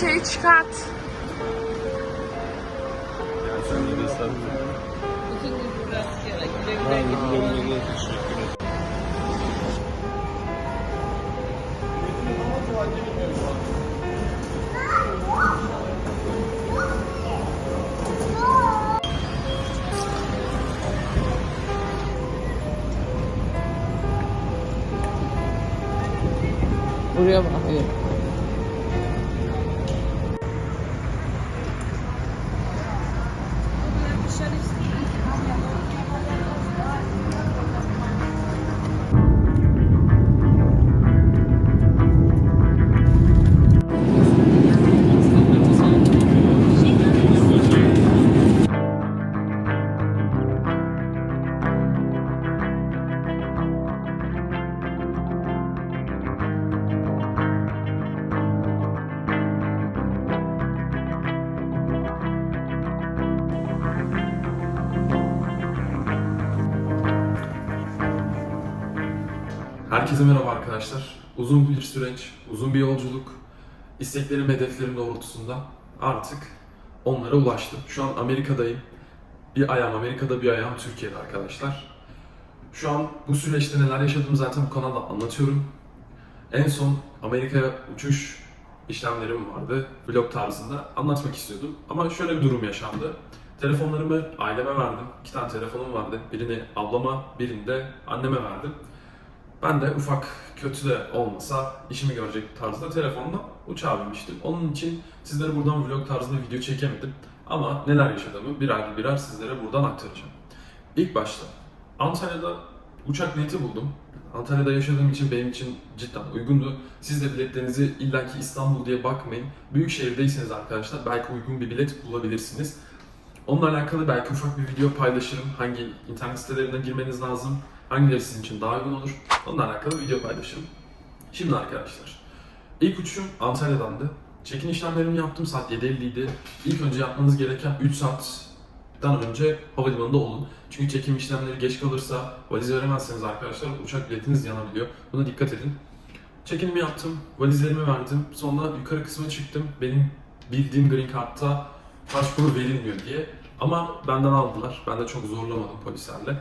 şey çıkart. Sen de sen. Ben de Herkese merhaba arkadaşlar. Uzun bir süreç, uzun bir yolculuk. İsteklerim, hedeflerim doğrultusunda artık onlara ulaştım. Şu an Amerika'dayım. Bir ayağım Amerika'da, bir ayağım Türkiye'de arkadaşlar. Şu an bu süreçte neler yaşadığımı zaten bu kanalda anlatıyorum. En son Amerika'ya uçuş işlemlerim vardı. Vlog tarzında anlatmak istiyordum. Ama şöyle bir durum yaşandı. Telefonlarımı aileme verdim. İki tane telefonum vardı. Birini ablama, birini de anneme verdim. Ben de ufak kötü de olmasa işimi görecek tarzda telefonla uçağa binmiştim. Onun için sizlere buradan vlog tarzında video çekemedim. Ama neler yaşadığımı birer birer sizlere buradan aktaracağım. İlk başta Antalya'da uçak bileti buldum. Antalya'da yaşadığım için benim için cidden uygundu. Siz de biletlerinizi illaki İstanbul diye bakmayın. Büyük şehirdeyseniz arkadaşlar belki uygun bir bilet bulabilirsiniz. Onunla alakalı belki ufak bir video paylaşırım. Hangi internet sitelerine girmeniz lazım, hangileri sizin için daha uygun olur. Onunla alakalı video paylaşırım. Şimdi arkadaşlar, ilk uçuşum Antalya'dandı. Check-in işlemlerimi yaptım, saat 7.50 idi. İlk önce yapmanız gereken 3 saatten önce havalimanında olun. Çünkü çekim işlemleri geç kalırsa, valiz veremezseniz arkadaşlar uçak biletiniz yanabiliyor. Buna dikkat edin. Check-in'imi yaptım, valizlerimi verdim. Sonra yukarı kısma çıktım. Benim bildiğim Green Card'ta başvuru verilmiyor diye. Ama benden aldılar. Ben de çok zorlamadım polislerle.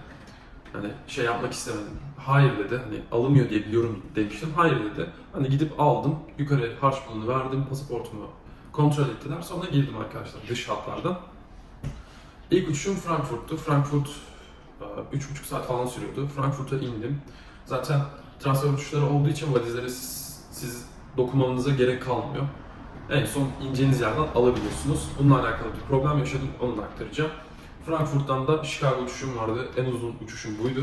Hani şey yapmak istemedim. Hayır dedi. Hani alınmıyor diye biliyorum demiştim. Hayır dedi. Hani gidip aldım. Yukarı harç pulunu verdim. Pasaportumu kontrol ettiler. Sonra girdim arkadaşlar dış hatlardan. İlk uçuşum Frankfurt'tu. Frankfurt e, üç buçuk saat falan sürüyordu. Frankfurt'a indim. Zaten transfer uçuşları olduğu için valizlere siz, siz dokunmanıza gerek kalmıyor. En son ineceğiniz yerden alabiliyorsunuz. Bununla alakalı bir problem yaşadım. Onu da aktaracağım. Frankfurt'tan da Chicago uçuşum vardı. En uzun uçuşum buydu.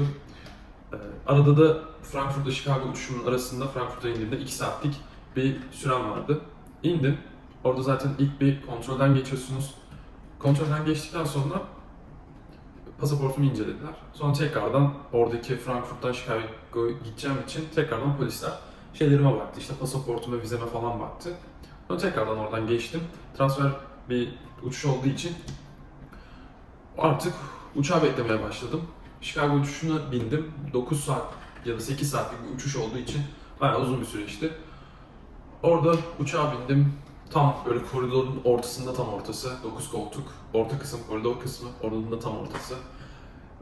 Ee, arada da Frankfurt'la Chicago uçuşumun arasında Frankfurt'a indiğimde 2 saatlik bir sürem vardı. İndim. Orada zaten ilk bir kontrolden geçiyorsunuz. Kontrolden geçtikten sonra pasaportumu incelediler. Sonra tekrardan oradaki Frankfurt'tan Chicago'ya gideceğim için tekrardan polisler şeylerime baktı. İşte pasaportuma, vizeme falan baktı. Sonra tekrardan oradan geçtim. Transfer bir uçuş olduğu için artık uçağı beklemeye başladım. Chicago uçuşuna bindim. 9 saat ya da 8 saatlik bir uçuş olduğu için bayağı uzun bir süreçti. Orada uçağa bindim. Tam böyle koridorun ortasında tam ortası. 9 koltuk. Orta kısım, koridor kısmı. Oradan da tam ortası.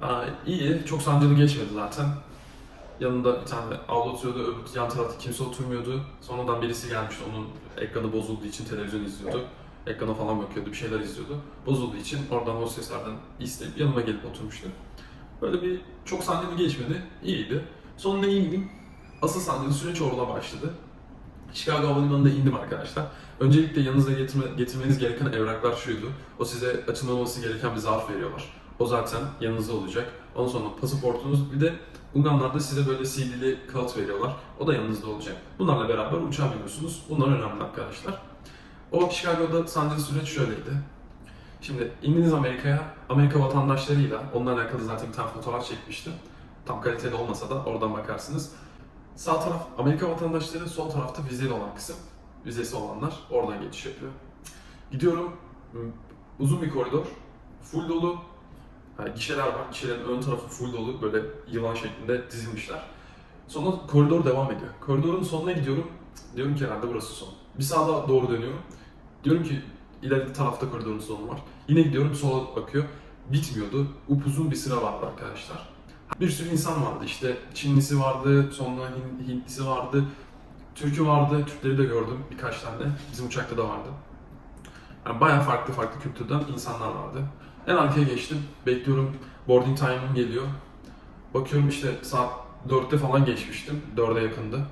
Aa, iyi. Çok sancılı geçmedi zaten. Yanında bir tane abla oturuyordu, öbür yan tarafta kimse oturmuyordu. Sonradan birisi gelmişti, onun ekranı bozulduğu için televizyon izliyordu. Ekrana falan bakıyordu, bir şeyler izliyordu. Bozulduğu için oradan hosteslerden isteyip yanıma gelip oturmuştu. Böyle bir çok sancılı geçmedi, iyiydi. Sonunda indim. Asıl sancılı süreç orada başladı. Chicago Havalimanı'nda indim arkadaşlar. Öncelikle yanınızda getirme, getirmeniz gereken evraklar şuydu. O size açılmaması gereken bir zarf veriyorlar. O zaten yanınızda olacak. Ondan sonra pasaportunuz bir de Ungarlar size böyle CD'li kağıt veriyorlar. O da yanınızda olacak. Bunlarla beraber uçağa biniyorsunuz. Bunlar önemli arkadaşlar. O Chicago'da sancılı süreç şöyleydi. Şimdi indiniz Amerika'ya, Amerika vatandaşlarıyla, onunla alakalı zaten bir tane fotoğraf çekmiştim. Tam kaliteli olmasa da oradan bakarsınız. Sağ taraf Amerika vatandaşları, sol tarafta vizeli olan kısım. Vizesi olanlar oradan geçiş yapıyor. Gidiyorum, uzun bir koridor, full dolu. Yani gişeler var, gişelerin ön tarafı full dolu, böyle yılan şeklinde dizilmişler. Sonra koridor devam ediyor. Koridorun sonuna gidiyorum, diyorum ki herhalde burası son. Bir sağa doğru dönüyorum. Diyorum ki ileride tarafta koridorun sonu var. Yine gidiyorum sola bakıyor. Bitmiyordu. Upuzun bir sıra vardı arkadaşlar. Bir sürü insan vardı işte. Çinlisi vardı, sonra Hin- Hintlisi vardı. Türk'ü vardı, Türkleri de gördüm birkaç tane. Bizim uçakta da vardı. Yani bayağı farklı farklı kültürden insanlar vardı. En arkaya geçtim. Bekliyorum. Boarding time'ım geliyor. Bakıyorum işte saat 4'te falan geçmiştim. 4'e yakındı.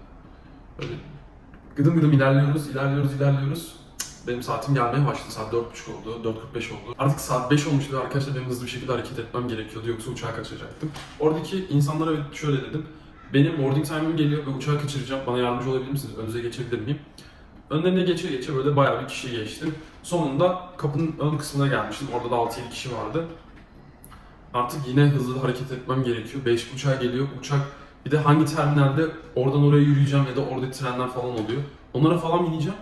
Böyle gıdım gıdım ilerliyoruz, ilerliyoruz, ilerliyoruz. Benim saatim gelmeye başladı. Saat 4.30 oldu, 4.45 oldu. Artık saat 5 olmuş ve arkadaşlar benim hızlı bir şekilde hareket etmem gerekiyordu. Yoksa uçağı kaçıracaktım. Oradaki insanlara şöyle dedim. Benim boarding time'ım geliyor ve uçağı kaçıracağım. Bana yardımcı olabilir misiniz? Önünüze geçebilir miyim? Önlerine geçe geçe böyle bayağı bir kişi geçtim. Sonunda kapının ön kısmına gelmiştim. Orada da 6-7 kişi vardı. Artık yine hızlı hareket etmem gerekiyor. 5 uçağa geliyor. Uçak bir de hangi terminalde oradan oraya yürüyeceğim ya da orada trenler falan oluyor. Onlara falan bineceğim.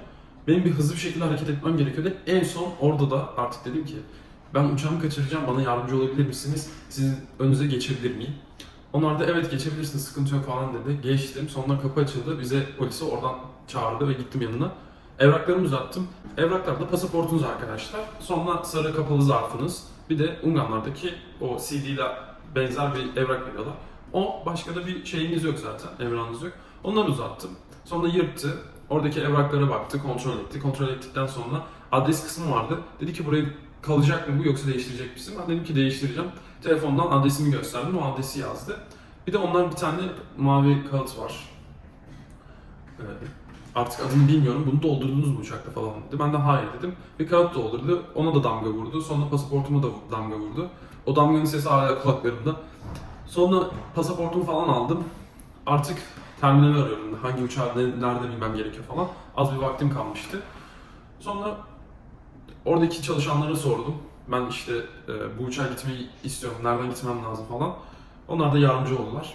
Benim bir hızlı bir şekilde hareket etmem gerekiyordu. En son orada da artık dedim ki ben uçağımı kaçıracağım bana yardımcı olabilir misiniz? Sizin önünüze geçebilir miyim? Onlar da evet geçebilirsiniz sıkıntı yok falan dedi. Geçtim. Sonra kapı açıldı. Bize polisi oradan çağırdı ve gittim yanına. Evraklarımı uzattım. Evraklar da pasaportunuz arkadaşlar. Sonra sarı kapalı zarfınız. Bir de Ungarlardaki o CD ile benzer bir evrak veriyorlar. O başka da bir şeyiniz yok zaten. Evrağınız yok. Onları uzattım. Sonra yırttı. Oradaki evraklara baktı, kontrol etti. Kontrol ettikten sonra adres kısmı vardı. Dedi ki buraya kalacak mı bu yoksa değiştirecek misin? Ben dedim ki değiştireceğim. Telefondan adresimi gösterdim. O adresi yazdı. Bir de onların bir tane mavi kağıt var. Ee, artık adını bilmiyorum. Bunu doldurdunuz mu uçakta falan dedi. Ben de hayır dedim. Bir kağıt doldurdu. Ona da damga vurdu. Sonra pasaportuma da damga vurdu. O damganın sesi hala kulaklarımda. Sonra pasaportumu falan aldım. Artık terminali arıyorum. Hangi uçağı ne- nerede bilmem gerekiyor falan. Az bir vaktim kalmıştı. Sonra oradaki çalışanlara sordum. Ben işte e, bu uçağa gitmeyi istiyorum, nereden gitmem lazım falan. Onlar da yardımcı oldular.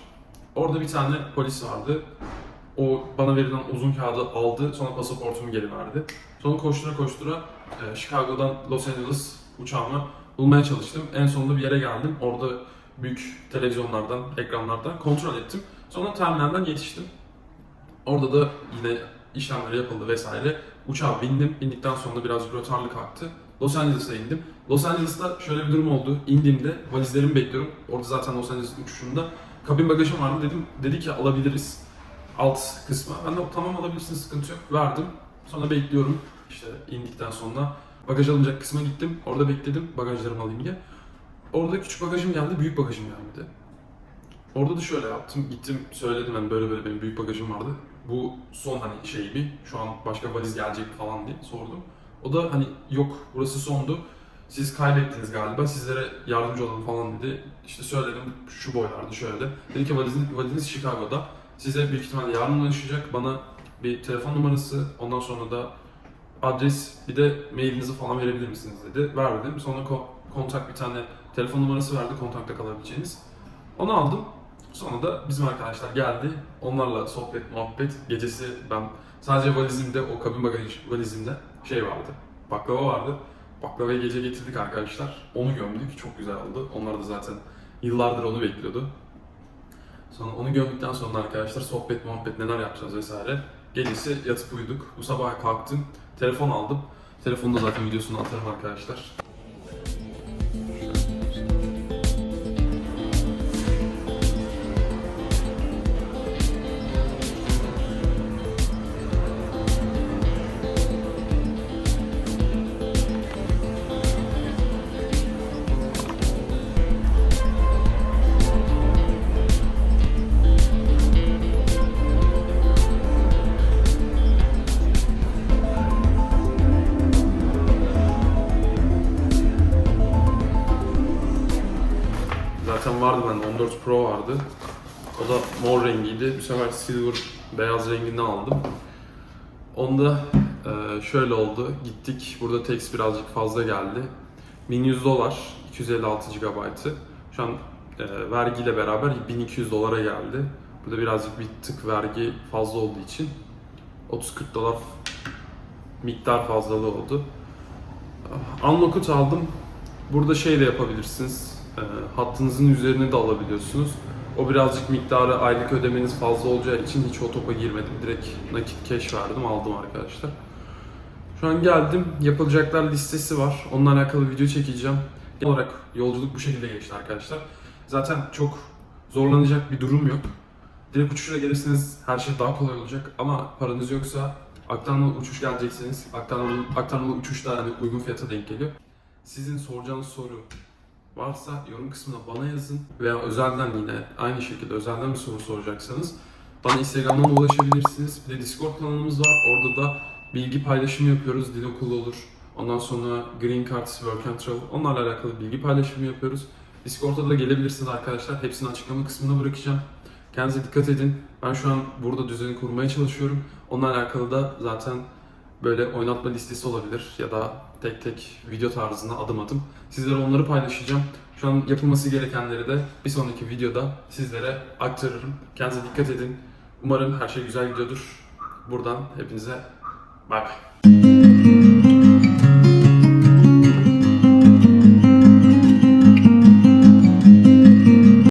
Orada bir tane polis vardı. O bana verilen uzun kağıdı aldı, sonra pasaportumu geri verdi. Sonra koştura koştura e, Chicago'dan Los Angeles uçağımı bulmaya çalıştım. En sonunda bir yere geldim. Orada büyük televizyonlardan, ekranlardan kontrol ettim. Sonra terminalden yetiştim. Orada da yine işlemleri yapıldı vesaire. Uçağa bindim. Bindikten sonra biraz rötarlı kalktı. Los Angeles'a indim. Los Angeles'ta şöyle bir durum oldu. İndiğimde valizlerimi bekliyorum. Orada zaten Los Angeles uçuşunda kabin bagajım vardı dedim. Dedi ki alabiliriz alt kısma. Ben de tamam alabilirsiniz sıkıntı yok. Verdim. Sonra bekliyorum. İşte indikten sonra bagaj alınacak kısma gittim. Orada bekledim bagajlarımı alayım diye. Orada küçük bagajım geldi, büyük bagajım gelmedi. Orada da şöyle yaptım. Gittim söyledim hani böyle böyle benim büyük bagajım vardı. Bu son hani şey mi? Şu an başka valiz gelecek falan diye sordum. O da hani yok burası sondu. Siz kaybettiniz galiba. Sizlere yardımcı olalım falan dedi. İşte söyledim şu boylardı şöyle. Dedi ki valiziniz, valiziniz Chicago'da. Size büyük ihtimalle yarın ulaşacak. Bana bir telefon numarası, ondan sonra da adres, bir de mailinizi falan verebilir misiniz dedi. Verdim. Sonra kontak bir tane telefon numarası verdi kontakta kalabileceğiniz. Onu aldım. Sonra da bizim arkadaşlar geldi. Onlarla sohbet, muhabbet. Gecesi ben sadece valizimde, o kabin bagaj valizimde şey vardı. Baklava vardı. Baklavayı gece getirdik arkadaşlar. Onu gömdük. Çok güzel oldu. Onlar da zaten yıllardır onu bekliyordu. Sonra onu gömdükten sonra arkadaşlar sohbet, muhabbet neler yapacağız vesaire. Gecesi yatıp uyuduk. Bu sabah kalktım. Telefon aldım. Telefonu da zaten videosunu atarım arkadaşlar. Zaten vardı bende 14 Pro vardı. O da mor rengiydi. Bu sefer silver beyaz rengini aldım. Onda e, şöyle oldu. Gittik. Burada text birazcık fazla geldi. 1100 dolar, 256 GB'ı. Şu an e, vergiyle beraber 1200 dolara geldi. Burada birazcık bir tık vergi fazla olduğu için 30-40 dolar miktar fazlalığı oldu. Unlocked aldım. Burada şey de yapabilirsiniz. E, hattınızın üzerine de alabiliyorsunuz. O birazcık miktarı aylık ödemeniz fazla olacağı için hiç o topa girmedim. Direkt nakit cash verdim aldım arkadaşlar. Şu an geldim. Yapılacaklar listesi var. Onunla alakalı video çekeceğim. Genel olarak yolculuk bu şekilde geçti arkadaşlar. Zaten çok zorlanacak bir durum yok. Direkt uçuşla gelirseniz her şey daha kolay olacak ama paranız yoksa aktarmalı uçuş gelecekseniz aktarmalı, aktarmalı uçuş da hani uygun fiyata denk geliyor. Sizin soracağınız soru varsa yorum kısmına bana yazın veya özelden yine aynı şekilde özelden bir soru soracaksanız bana Instagram'dan ulaşabilirsiniz. Bir de Discord kanalımız var. Orada da bilgi paylaşımı yapıyoruz. Dil okulu olur. Ondan sonra Green Card, Work and Travel. Onlarla alakalı bilgi paylaşımı yapıyoruz. Discord'a da gelebilirsiniz arkadaşlar. Hepsini açıklama kısmına bırakacağım. Kendinize dikkat edin. Ben şu an burada düzeni kurmaya çalışıyorum. Onunla alakalı da zaten böyle oynatma listesi olabilir ya da tek tek video tarzında adım adım. Sizlere onları paylaşacağım. Şu an yapılması gerekenleri de bir sonraki videoda sizlere aktarırım. Kendinize dikkat edin. Umarım her şey güzel gidiyordur. Buradan hepinize bay bay.